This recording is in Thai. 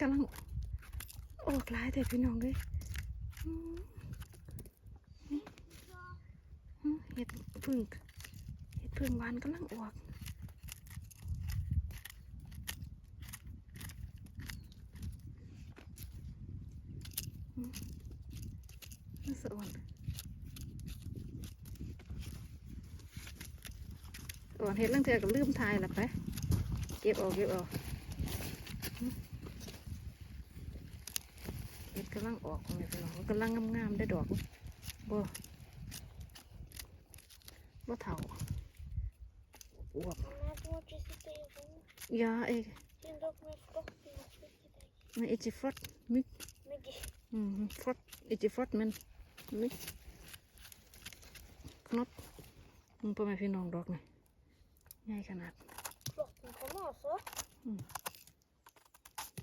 กำลังออกลายแต่พี่น้องเลยเห็ดพึ่งเห็ดพึ่งหวานกำลังออกอืมน่สะอ่อนอ่อนเห็ดลังเทือกับลืมทายละไป เก็บออกเก็บออก กำลังออกของเนี่ยพี่น้องกำลังงามๆได้ดอกบ่บ่เท่าอวบยาเอ้ Synd att med flocken och flyttat dig. มันอิจิฟรอดมิกอืมฟรอดอิจิฟรอดมันมิกคน็อตมึงพ่อแม่พี่น้องดอกนี่ใหญ่ขนาด